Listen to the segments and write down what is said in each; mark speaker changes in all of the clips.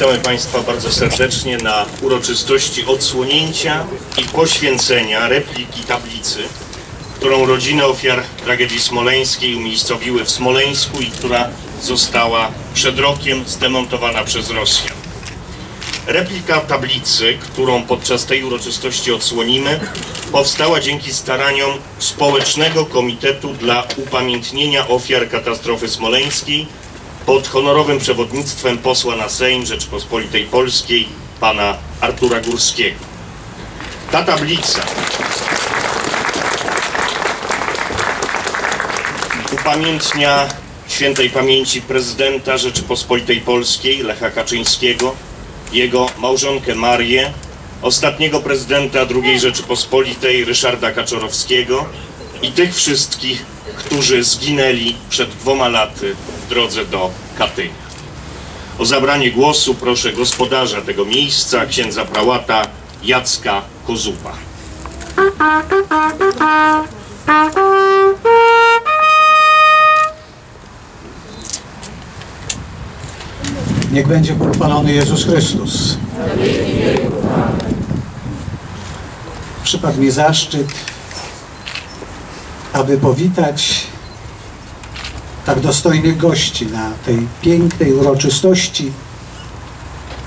Speaker 1: Witamy Państwa bardzo serdecznie na uroczystości odsłonięcia i poświęcenia repliki tablicy, którą rodziny ofiar tragedii smoleńskiej umiejscowiły w Smoleńsku i która została przed rokiem zdemontowana przez Rosjan. Replika tablicy, którą podczas tej uroczystości odsłonimy, powstała dzięki staraniom Społecznego Komitetu dla Upamiętnienia Ofiar Katastrofy Smoleńskiej pod honorowym przewodnictwem posła na Sejm Rzeczpospolitej Polskiej, pana Artura Górskiego. Ta tablica upamiętnia świętej pamięci prezydenta Rzeczypospolitej Polskiej Lecha Kaczyńskiego, jego małżonkę Marię, ostatniego prezydenta II Rzeczypospolitej Ryszarda Kaczorowskiego i tych wszystkich, którzy zginęli przed dwoma laty drodze do Katynia. O zabranie głosu proszę gospodarza tego miejsca, księdza prałata Jacka Kozupa.
Speaker 2: Niech będzie pochwalony Jezus Chrystus. Przypadł mi zaszczyt, aby powitać tak dostojnych gości na tej pięknej uroczystości,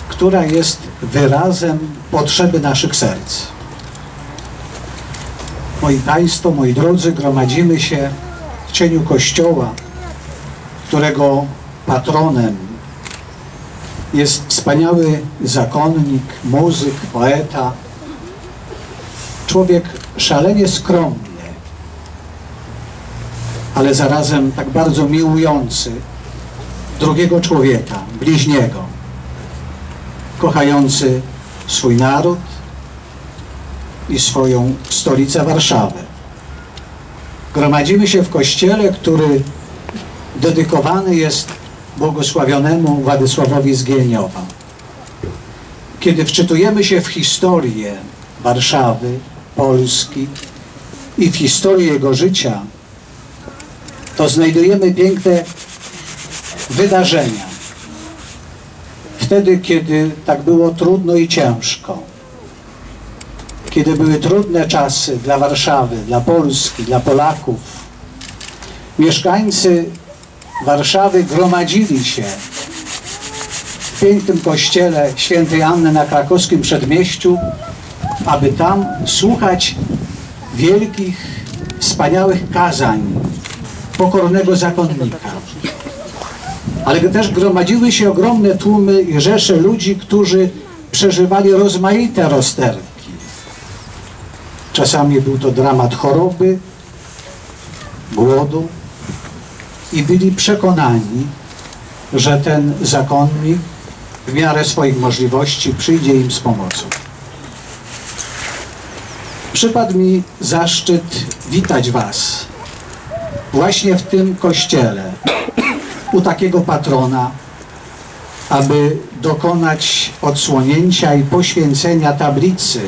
Speaker 2: która jest wyrazem potrzeby naszych serc. Moi Państwo, moi drodzy, gromadzimy się w cieniu Kościoła, którego patronem jest wspaniały zakonnik, muzyk, poeta, człowiek szalenie skromny, ale zarazem tak bardzo miłujący drugiego człowieka, bliźniego, kochający swój naród i swoją stolicę Warszawę. Gromadzimy się w kościele, który dedykowany jest błogosławionemu Władysławowi z. Kiedy wczytujemy się w historię Warszawy, Polski i w historię jego życia, to znajdujemy piękne wydarzenia. Wtedy, kiedy tak było trudno i ciężko, kiedy były trudne czasy dla Warszawy, dla Polski, dla Polaków, mieszkańcy Warszawy gromadzili się w pięknym kościele świętej Anny na krakowskim przedmieściu, aby tam słuchać wielkich, wspaniałych kazań pokornego zakonnika. Ale też gromadziły się ogromne tłumy i rzesze ludzi, którzy przeżywali rozmaite rozterki. Czasami był to dramat choroby, głodu i byli przekonani, że ten zakonnik w miarę swoich możliwości przyjdzie im z pomocą. Przypadł mi zaszczyt witać Was właśnie w tym kościele, u takiego patrona, aby dokonać odsłonięcia i poświęcenia tablicy,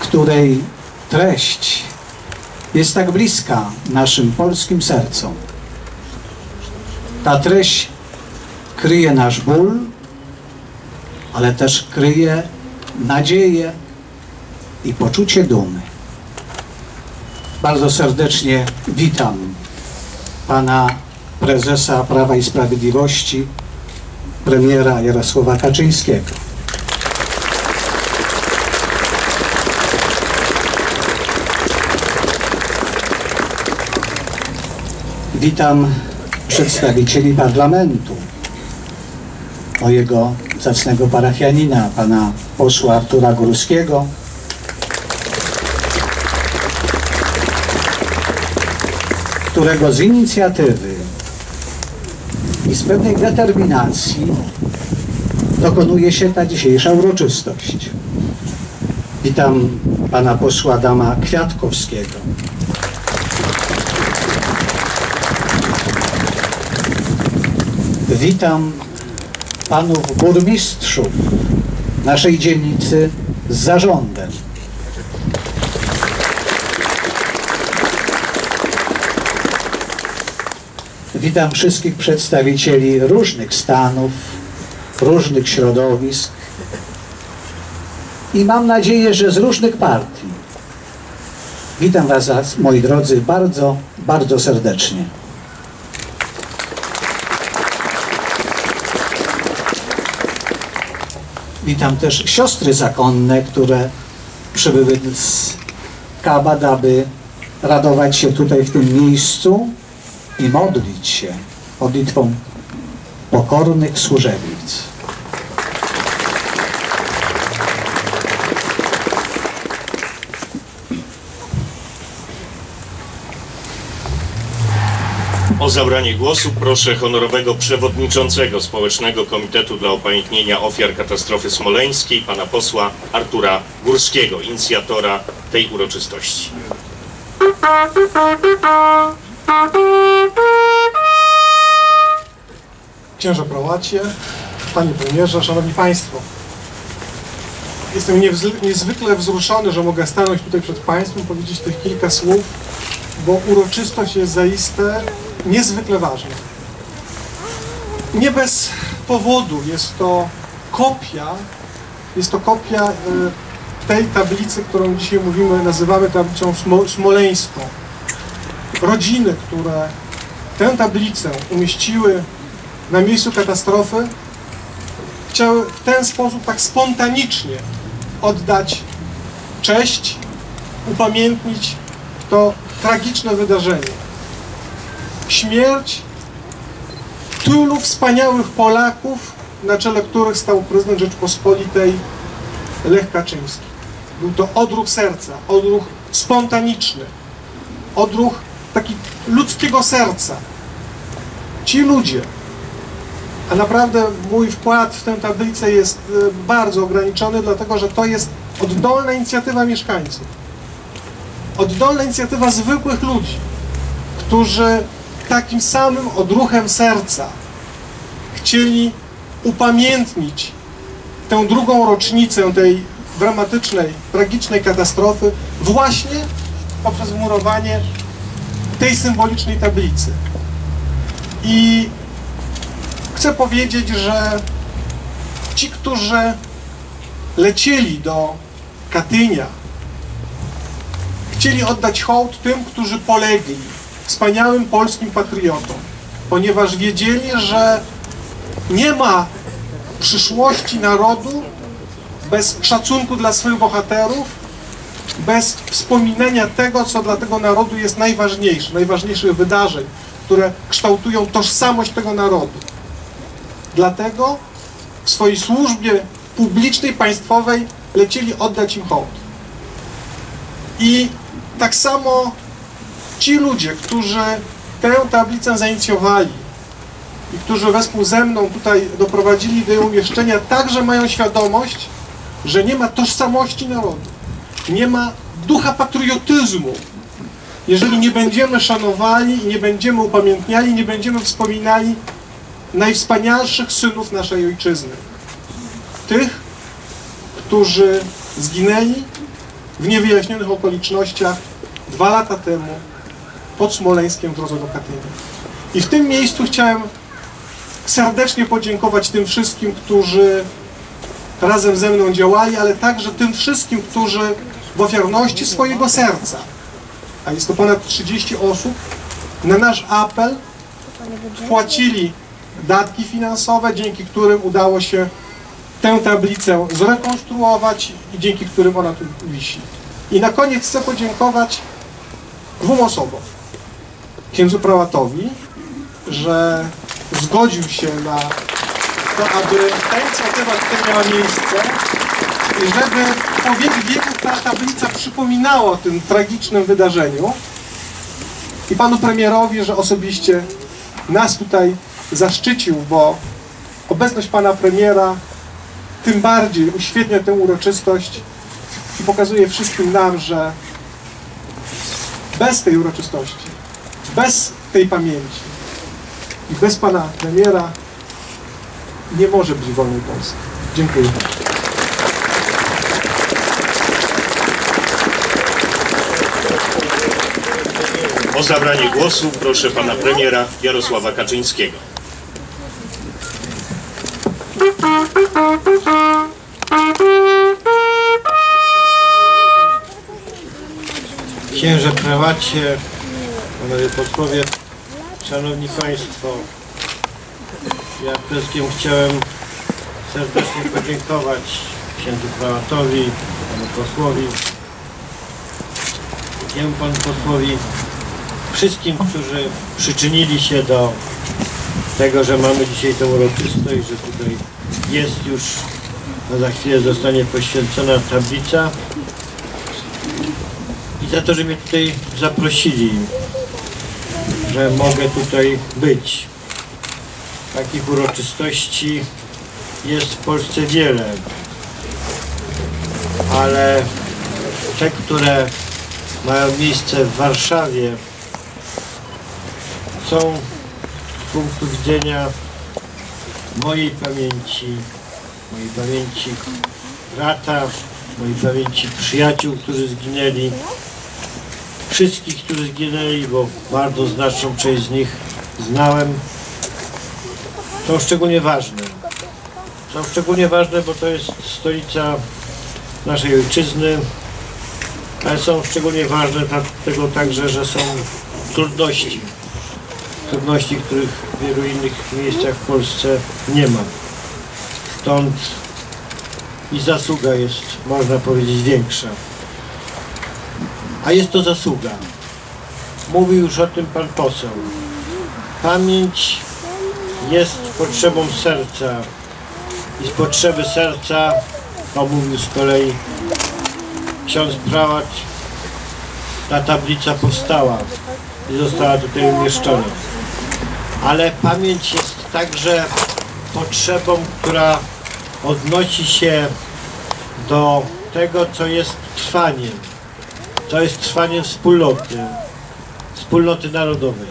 Speaker 2: której treść jest tak bliska naszym polskim sercom. Ta treść kryje nasz ból, ale też kryje nadzieję i poczucie dumy. Bardzo serdecznie witam pana prezesa Prawa i Sprawiedliwości, premiera Jarosława Kaczyńskiego. Witam przedstawicieli parlamentu, mojego zacnego parafianina, pana posła Artura Górskiego, którego z inicjatywy i z pewnej determinacji dokonuje się ta dzisiejsza uroczystość. Witam pana posła Adama Kwiatkowskiego. Witam panów burmistrzów naszej dzielnicy z zarządem. Witam wszystkich przedstawicieli różnych stanów, różnych środowisk i mam nadzieję, że z różnych partii. Witam Was, moi drodzy, bardzo, bardzo serdecznie. Witam też siostry zakonne, które przybyły z Kabad, aby radować się tutaj w tym miejscu i modlić się modlitwą pokornych służebnic.
Speaker 1: O zabranie głosu proszę honorowego przewodniczącego Społecznego Komitetu dla Upamiętnienia Ofiar Katastrofy Smoleńskiej, pana posła Artura Górskiego, inicjatora tej uroczystości.
Speaker 3: Księże Prołacie, Panie Premierze, Szanowni Państwo. Jestem niezwykle wzruszony, że mogę stanąć tutaj przed Państwem, powiedzieć tych kilka słów, bo uroczystość jest zaiste niezwykle ważna. Nie bez powodu jest to kopia, jest to kopia e, tej tablicy, którą dzisiaj mówimy, nazywamy tablicą smo- smoleńską. Rodziny, które tę tablicę umieściły na miejscu katastrofy, chciały w ten sposób tak spontanicznie oddać cześć, upamiętnić to tragiczne wydarzenie. Śmierć tylu wspaniałych Polaków, na czele których stał prezydent Rzeczpospolitej Lech Kaczyński. Był to odruch serca, odruch spontaniczny, odruch taki ludzkiego serca. Ci ludzie, a naprawdę mój wkład w tę tablicę jest e, bardzo ograniczony, dlatego że to jest oddolna inicjatywa mieszkańców. Oddolna inicjatywa zwykłych ludzi, którzy takim samym odruchem serca chcieli upamiętnić tę drugą rocznicę tej dramatycznej, tragicznej katastrofy właśnie poprzez wmurowanie tej symbolicznej tablicy. I chcę powiedzieć, że ci, którzy lecieli do Katynia, chcieli oddać hołd tym, którzy polegli, wspaniałym polskim patriotom, ponieważ wiedzieli, że nie ma przyszłości narodu bez szacunku dla swoich bohaterów, bez wspominania tego, co dla tego narodu jest najważniejsze, najważniejszych wydarzeń, które kształtują tożsamość tego narodu. Dlatego w swojej służbie publicznej, państwowej lecieli oddać im hołd. I tak samo ci ludzie, którzy tę tablicę zainicjowali i którzy wespół ze mną tutaj doprowadzili do jej umieszczenia, także mają świadomość, że nie ma tożsamości narodu, nie ma ducha patriotyzmu, jeżeli nie będziemy szanowali nie będziemy upamiętniali, nie będziemy wspominali najwspanialszych synów naszej ojczyzny. Tych, którzy zginęli w niewyjaśnionych okolicznościach dwa lata temu pod Smoleńskiem w drodze do Katynia. I w tym miejscu chciałem serdecznie podziękować tym wszystkim, którzy razem ze mną działali, ale także tym wszystkim, którzy w ofiarności swojego serca, a jest to ponad 30 osób, na nasz apel wpłacili datki finansowe, dzięki którym udało się tę tablicę zrekonstruować i dzięki którym ona tu wisi. I na koniec chcę podziękować dwóm osobom. Księdzu prałatowi, że zgodził się na to, aby ta inicjatywa tutaj miała miejsce i żeby po wiek wieków ta tablica przypominała o tym tragicznym wydarzeniu. I panu premierowi, że osobiście nas tutaj zaszczycił, bo obecność pana premiera tym bardziej uświetnia tę uroczystość i pokazuje wszystkim nam, że bez tej uroczystości, bez tej pamięci i bez pana premiera nie może być wolnej Polski. Dziękuję.
Speaker 1: O zabranie głosu proszę pana premiera Jarosława Kaczyńskiego.
Speaker 4: Księże prawacie, panowie posłowie, szanowni państwo, ja przede wszystkim chciałem serdecznie podziękować księdzu prałatowi, panu posłowi, jemu panu posłowi, wszystkim, którzy przyczynili się do tego, że mamy dzisiaj tę uroczystość, że tutaj jest już, a za chwilę zostanie poświęcona tablica i za to, że mnie tutaj zaprosili, że mogę tutaj być. Takich uroczystości jest w Polsce wiele, ale te, które mają miejsce w Warszawie, są z punktu widzenia mojej pamięci, mojej pamięci brata, mojej pamięci przyjaciół, którzy zginęli, wszystkich, którzy zginęli, bo bardzo znaczną część z nich znałem, są szczególnie ważne. Są szczególnie ważne, bo to jest stolica naszej ojczyzny, ale są szczególnie ważne dlatego także, że są trudności. Trudności, których w wielu innych miejscach w Polsce nie ma. Stąd i zasługa jest, można powiedzieć, większa. A jest to zasługa. Mówił już o tym pan poseł. Pamięć jest potrzebą serca i z potrzeby serca, to mówił z kolei ksiądz prałat, ta tablica powstała i została tutaj umieszczona. Ale pamięć jest także potrzebą, która odnosi się do tego, co jest trwaniem. To jest trwanie wspólnoty, wspólnoty narodowej.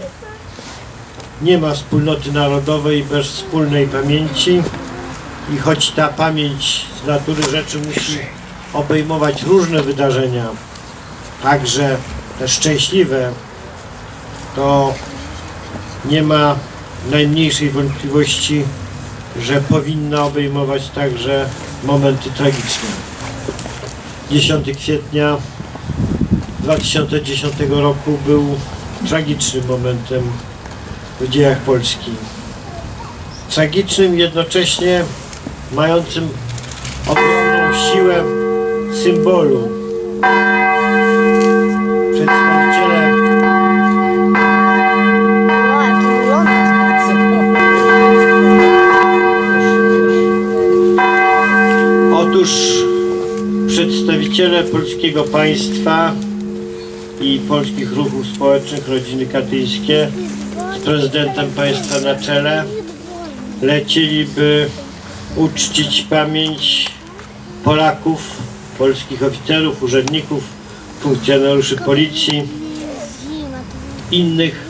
Speaker 4: Nie ma wspólnoty narodowej bez wspólnej pamięci i choć ta pamięć z natury rzeczy musi obejmować różne wydarzenia, także te szczęśliwe, to nie ma najmniejszej wątpliwości, że powinna obejmować także momenty tragiczne. 10 kwietnia 2010 roku był tragicznym momentem w dziejach Polski. Tragicznym jednocześnie mającym ogromną siłę symbolu. Otóż przedstawiciele polskiego państwa i polskich ruchów społecznych, rodziny katyńskie z prezydentem państwa na czele lecieliby uczcić pamięć Polaków, polskich oficerów, urzędników, funkcjonariuszy policji, innych,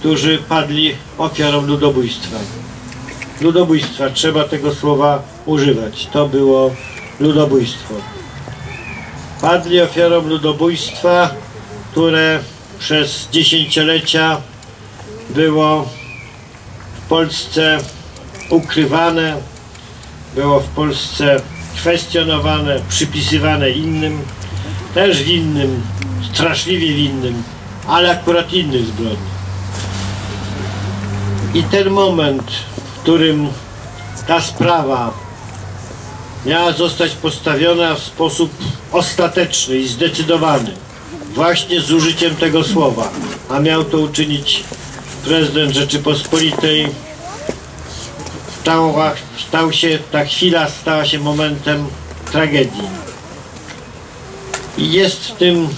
Speaker 4: którzy padli ofiarą ludobójstwa. Ludobójstwa, trzeba tego słowa używać. To było ludobójstwo. Padli ofiarą ludobójstwa, które przez dziesięciolecia było w Polsce ukrywane, było w Polsce kwestionowane, przypisywane innym, też winnym, straszliwie winnym, ale akurat innych zbrodni. I ten moment, którym ta sprawa miała zostać postawiona w sposób ostateczny i zdecydowany, właśnie z użyciem tego słowa, a miał to uczynić prezydent Rzeczypospolitej, stała, stał się, ta chwila stała się momentem tragedii. I jest w tym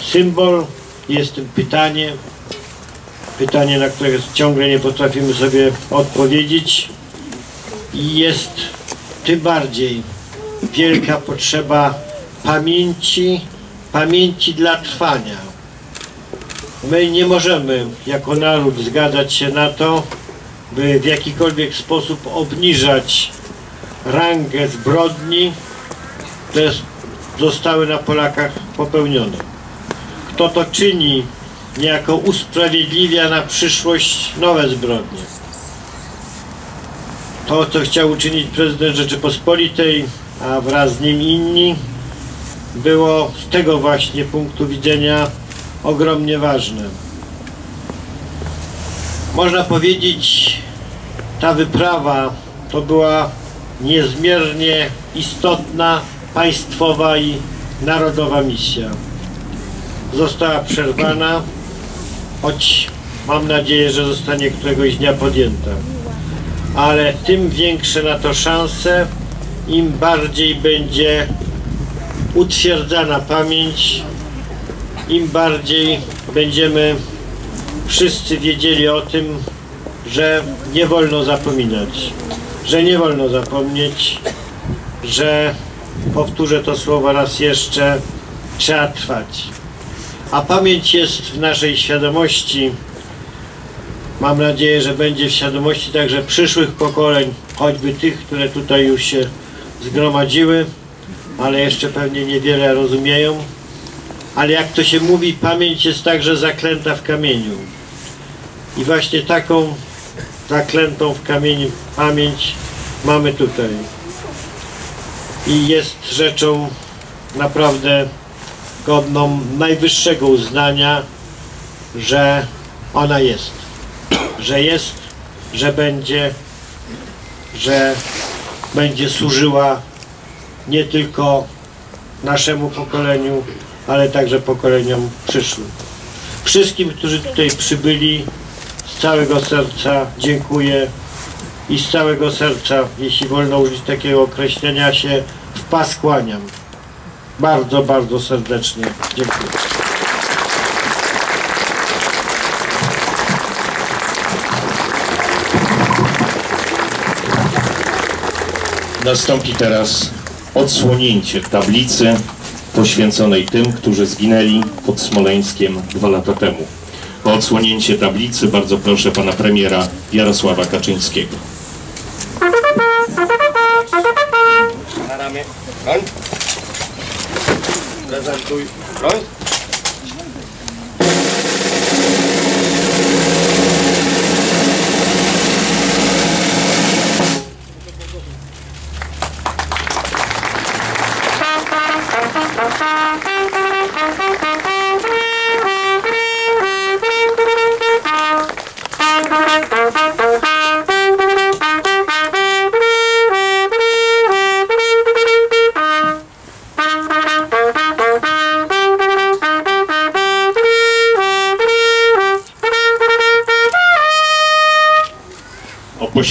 Speaker 4: symbol, jest w tym pytanie, pytanie, na które ciągle nie potrafimy sobie odpowiedzieć jest tym bardziej wielka potrzeba pamięci, pamięci dla trwania. My nie możemy jako naród zgadzać się na to, by w jakikolwiek sposób obniżać rangę zbrodni, które zostały na Polakach popełnione. Kto to czyni, niejako usprawiedliwia na przyszłość nowe zbrodnie. to, co chciał uczynić prezydent Rzeczypospolitej, a wraz z nim inni, było z tego właśnie punktu widzenia ogromnie ważne. Można powiedzieć, ta wyprawa to była niezmiernie istotna państwowa i narodowa misja. Została przerwana, choć mam nadzieję, że zostanie któregoś dnia podjęta. Ale tym większe na to szanse, im bardziej będzie utwierdzana pamięć, im bardziej będziemy wszyscy wiedzieli o tym, że nie wolno zapominać, że nie wolno zapomnieć, że powtórzę to słowo raz jeszcze, trzeba trwać. A pamięć jest w naszej świadomości. Mam nadzieję, że będzie w świadomości także przyszłych pokoleń, choćby tych, które tutaj już się zgromadziły, ale jeszcze pewnie niewiele rozumieją. Ale jak to się mówi, pamięć jest także zaklęta w kamieniu. I właśnie taką zaklętą w kamieniu pamięć mamy tutaj. I jest rzeczą naprawdę godną najwyższego uznania, że ona jest. Że jest, że będzie, że będzie służyła nie tylko naszemu pokoleniu, ale także pokoleniom przyszłym. Wszystkim, którzy tutaj przybyli, z całego serca dziękuję i z całego serca, jeśli wolno użyć takiego określenia się, w pas kłaniam. Bardzo, bardzo serdecznie dziękuję.
Speaker 1: Nastąpi teraz odsłonięcie tablicy poświęconej tym, którzy zginęli pod Smoleńskiem dwa lata temu. O odsłonięcie tablicy bardzo proszę pana premiera Jarosława Kaczyńskiego.
Speaker 5: Na ramię. Đã 都
Speaker 1: 来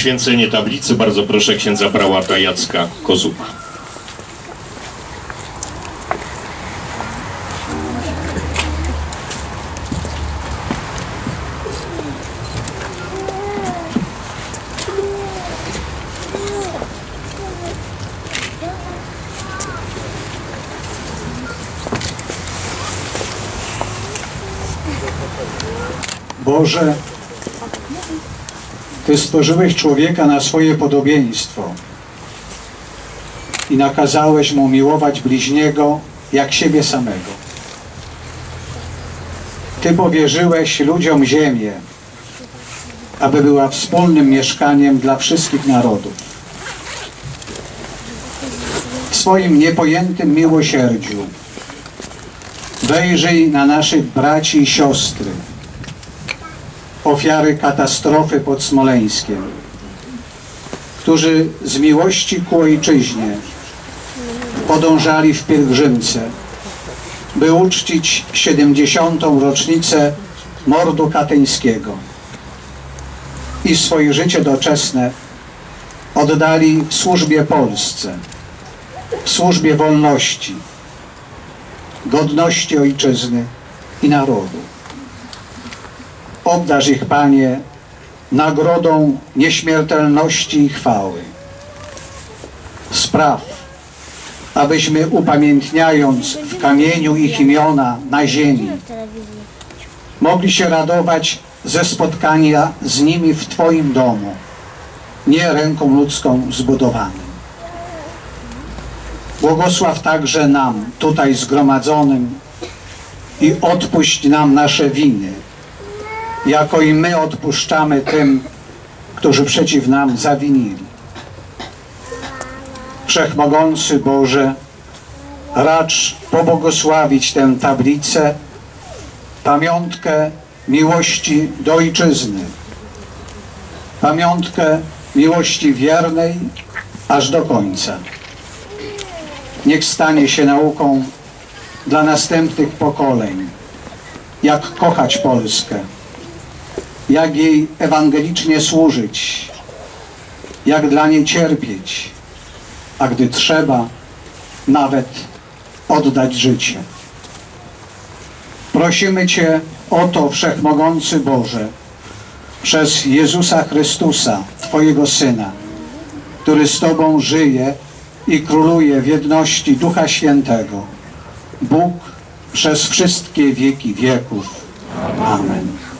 Speaker 1: poświęcenie tablicy bardzo proszę księdza prałata Jacka Kozupa.
Speaker 2: Boże, stworzyłeś człowieka na swoje podobieństwo i nakazałeś mu miłować bliźniego jak siebie samego. Ty powierzyłeś ludziom ziemię, aby była wspólnym mieszkaniem dla wszystkich narodów. W swoim niepojętym miłosierdziu wejrzyj na naszych braci i siostry, ofiary katastrofy pod Smoleńskiem, którzy z miłości ku ojczyźnie podążali w pielgrzymce, by uczcić 70. rocznicę mordu katyńskiego i swoje życie doczesne oddali służbie Polsce, służbie wolności, godności ojczyzny i narodu. Obdarz ich, Panie, nagrodą nieśmiertelności i chwały. Spraw, abyśmy upamiętniając w kamieniu ich imiona na ziemi, mogli się radować ze spotkania z nimi w Twoim domu, nie ręką ludzką zbudowanym. Błogosław także nam, tutaj zgromadzonym, i odpuść nam nasze winy, jako i my odpuszczamy tym, którzy przeciw nam zawinili. Wszechmogący Boże, racz pobłogosławić tę tablicę, pamiątkę miłości do Ojczyzny, pamiątkę miłości wiernej aż do końca. Niech stanie się nauką dla następnych pokoleń, jak kochać Polskę, jak jej ewangelicznie służyć, jak dla niej cierpieć, a gdy trzeba, nawet oddać życie. Prosimy Cię o to, Wszechmogący Boże, przez Jezusa Chrystusa, Twojego Syna, który z Tobą żyje i króluje w jedności Ducha Świętego, Bóg przez wszystkie wieki wieków. Amen.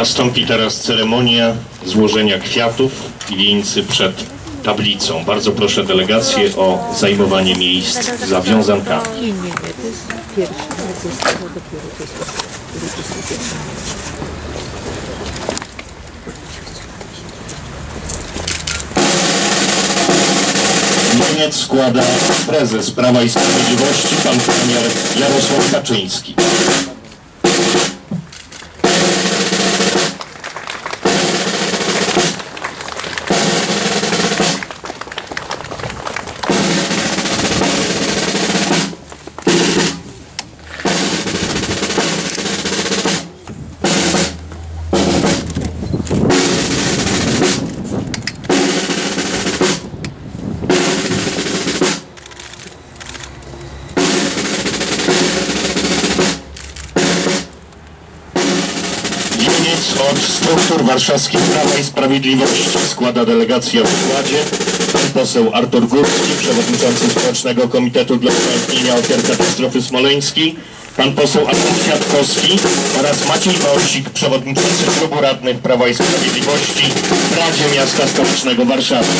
Speaker 1: Nastąpi teraz ceremonia złożenia kwiatów i wieńcy przed tablicą. Bardzo proszę delegację o zajmowanie miejsc za wiązankami. Wieniec składa prezes Prawa i Sprawiedliwości, pan premier Jarosław Kaczyński. Wieniec od struktur warszawskich Prawa i Sprawiedliwości składa delegację w składzie. Pan poseł Artur Górski, przewodniczący Społecznego Komitetu dla Upamiętnienia Ofiar Katastrofy Smoleńskiej. Pan poseł Adam Kwiatkowski oraz Maciej Wąsik, przewodniczący Klubu Radnych Prawa i Sprawiedliwości w Radzie Miasta Stołecznego Warszawy.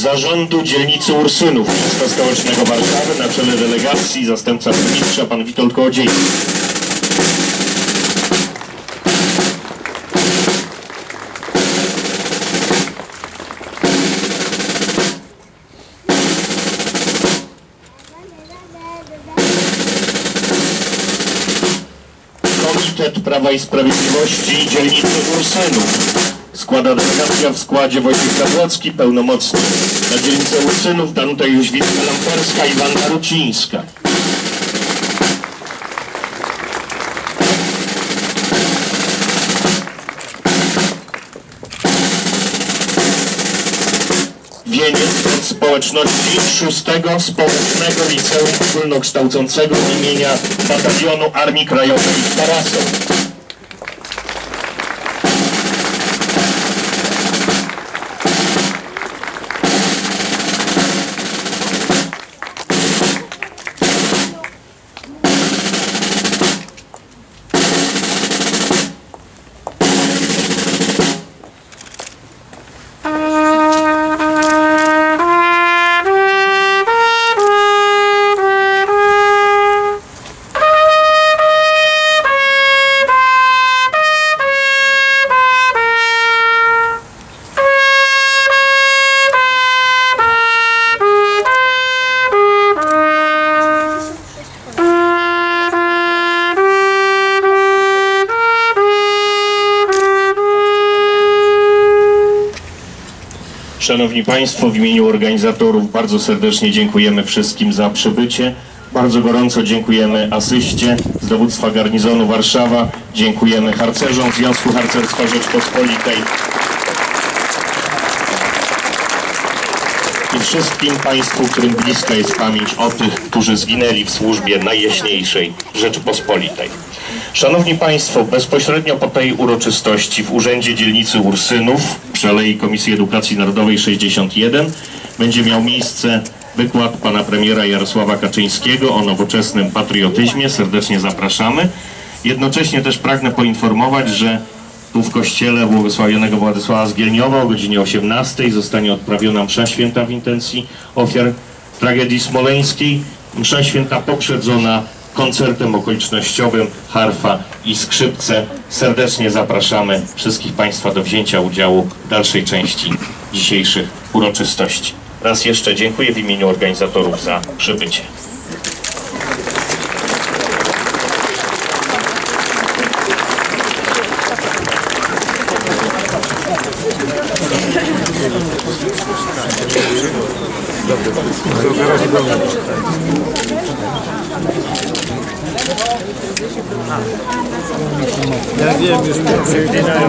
Speaker 1: Zarządu dzielnicy Ursynów miasta stołecznego Warszawy na czele delegacji zastępca burmistrza pan Witold Kołodziejski. Komitet Prawa i Sprawiedliwości dzielnicy Ursynów. Składa delegacja w składzie Wojciech Zabłocki, pełnomocnik na dzielnicę Ursynów, Danuta Jóźwicka-Lamperska i Wanda Rucińska. Wieniec od społeczności szóstego Społecznego Liceum Ogólnokształcącego imienia Batalionu Armii Krajowej w Tarasach. Szanowni Państwo, w imieniu organizatorów bardzo serdecznie dziękujemy wszystkim za przybycie. Bardzo gorąco dziękujemy asyście z dowództwa garnizonu Warszawa. Dziękujemy harcerzom Związku Harcerstwa Rzeczpospolitej. i wszystkim Państwu, którym bliska jest pamięć o tych, którzy zginęli w służbie najjaśniejszej Rzeczypospolitej. Szanowni Państwo, bezpośrednio po tej uroczystości w Urzędzie Dzielnicy Ursynów przy Alei Komisji Edukacji Narodowej 61 będzie miał miejsce wykład pana premiera Jarosława Kaczyńskiego o nowoczesnym patriotyzmie. Serdecznie zapraszamy. Jednocześnie też pragnę poinformować, że tu w kościele błogosławionego Władysława Zgielniowa o godzinie 18 zostanie odprawiona msza święta w intencji ofiar tragedii smoleńskiej. Msza święta poprzedzona koncertem okolicznościowym harfa i skrzypce. Serdecznie zapraszamy wszystkich Państwa do wzięcia udziału w dalszej części dzisiejszych uroczystości. Raz jeszcze dziękuję w imieniu organizatorów za przybycie. Thank you.